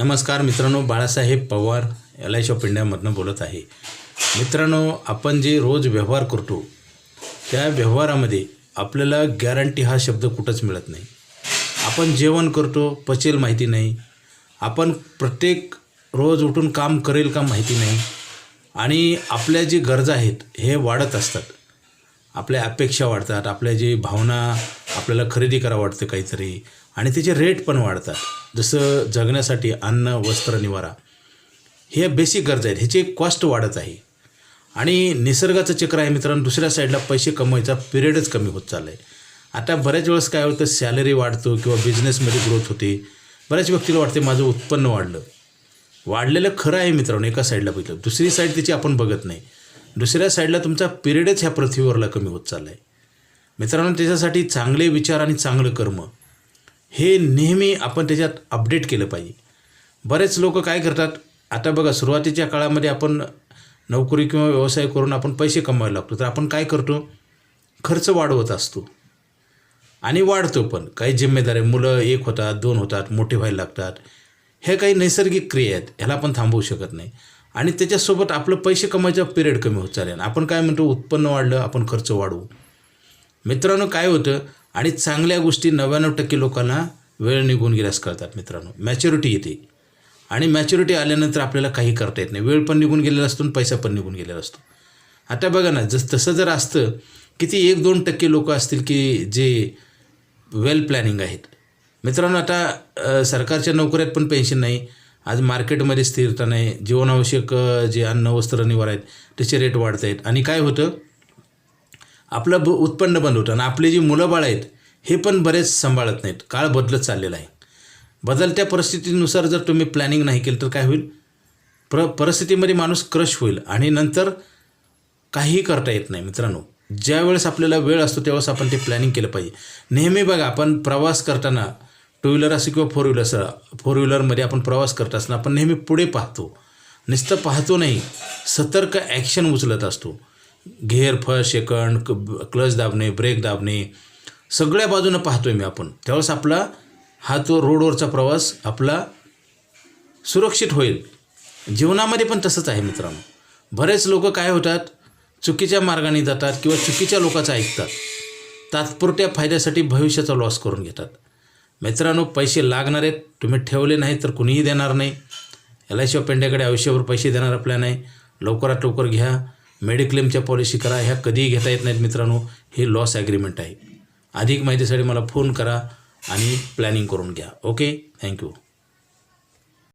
नमस्कार मित्रांनो Balasaheb Pawar L I of इंडियामधनं बोलत आहे. मित्रांनो आपण जे रोज व्यवहार करतो त्या व्यवहारामध्ये आपल्याला गॅरंटी हा शब्द कुठंच मिळत नाही. आपण जेवण करतो पचेल माहिती नाही. आपण प्रत्येक रोज उठून काम करेल का माहिती नाही. आणि आपल्या जी गरजा आहेत हे वाढत असतात. आपल्या अपेक्षा वाढतात आपल्या जी भावना आपल्याला खरेदी करावं वाटतं काहीतरी आणि त्याचे रेट पण वाढतात. जसं जगण्यासाठी अन्न वस्त्र निवारा हे बेसिक गरजा आहेत. ह्याची कॉस्ट वाढत आहे. आणि निसर्गाचं चक्र आहे मित्रांनो दुसऱ्या साईडला पैसे कमवायचा पिरियडच कमी होत चालला आहे आता बऱ्याच वेळेस काय होतं सॅलरी वाढतो किंवा बिझनेसमध्ये ग्रोथ होते. बऱ्याच व्यक्तीला वाटते माझं उत्पन्न वाढलं. वाढलेलं खरं आहे मित्रांनो एका साईडला बघितलं. दुसरी साईड त्याची आपण बघत नाही. दुसऱ्या साईडला तुमचा पिरियडच ह्या पृथ्वीवरला कमी होत चालला आहे मित्रांनो त्याच्यासाठी चांगले विचार आणि चांगलं कर्म हे नेहमी आपण त्याच्यात अपडेट केलं पाहिजे. बरेच लोक काय करतात आता बघा सुरुवातीच्या काळामध्ये आपण नोकरी किंवा व्यवसाय करून आपण पैसे कमवायला लागतो. तर आपण काय करतो? खर्च वाढवत असतो. आणि वाढतो पण. काही जिम्मेदारी मुलं एक होतात दोन होतात मोठे व्हायला लागतात. हे काही नैसर्गिक क्रिया आहेत ह्याला आपण थांबवू शकत नाही. आणि त्याच्यासोबत आपलं पैसे कमायचा पिरियड कमी होत चालेल आपण काय म्हणतो उत्पन्न वाढलं आपण खर्च वाढवू. मित्रांनो काय होतं आणि चांगल्या गोष्टी नव्याण्णव टक्के लोकांना वेळ निघून गेल्यास कळतात मित्रांनो. मॅच्युरिटी येते. आणि मॅच्युरिटी आल्यानंतर आपल्याला काही करता येत नाही. वेळ पण निघून गेलेला असतो आणि पैसा पण निघून गेलेला असतो. आता बघा ना जस तसं जर असतं किती एक दोन टक्के लोक असतील की जे वेल प्लॅनिंग आहेत. मित्रांनो आता सरकारच्या नोकऱ्यात पण पेन्शन नाही. आज मार्केटमध्ये स्थिरता नाही जीवनावश्यक जे अन्न वस्त्र निवार आहेत त्याचे रेट वाढत आहेत. आणि काय होतं? आपलं ब उत्पन्न बंद होतं आणि आपली जी मुलं बाळ आहेत हे पण बरेच सांभाळत नाहीत. काळ बदलत चाललेला आहे. बदलत्या परिस्थितीनुसार जर तुम्ही प्लॅनिंग नाही केलं तर काय होईल? प्र परिस्थितीमध्ये माणूस क्रश होईल आणि नंतर काहीही करता येत नाही मित्रांनो. ज्यावेळेस आपल्याला वेळ असतो त्यावेळेस आपण ते प्लॅनिंग केलं पाहिजे. नेहमी बघा आपण प्रवास करताना टू व्हीलर असो किंवा फोर व्हीलर असं फोर व्हीलरमध्ये आपण प्रवास करत असताना आपण नेहमी पुढे पाहतो. नुसतं पाहतो नाही सतर्क ॲक्शन उचलत असतो. घेर फर्स्ट सेकंड क- क्लच दाबणे ब्रेक दाबणे सगळ्या बाजूनं पाहतोय मी आपण. त्यावेळेस आपला हा तो रोडवरचा प्रवास आपला सुरक्षित होईल. जीवनामध्ये पण तसंच आहे मित्रांनो. बरेच लोक काय होतात? चुकीच्या मार्गाने जातात किंवा चुकीच्या लोकांचं ऐकतात. तात्पुरत्या फायद्यासाठी भविष्याचा लॉस करून घेतात. मित्रांनो पैसे लागणार आहेत. तुम्ही ठेवले नाही तर कुणीही देणार नाही. एल आय सी पेंड्याकडे आयुष्यभर पैसे देणारा प्लॅन नाही. लवकरात लवकर घ्या. मेडिक्लेमच्या पॉलिसी करा. ह्या कधीही घेता येत नाहीत मित्रांनो. हे लॉस ॲग्रीमेंट आहे. अधिक माहितीसाठी मला फोन करा आणि प्लॅनिंग करून घ्या. Okay thank you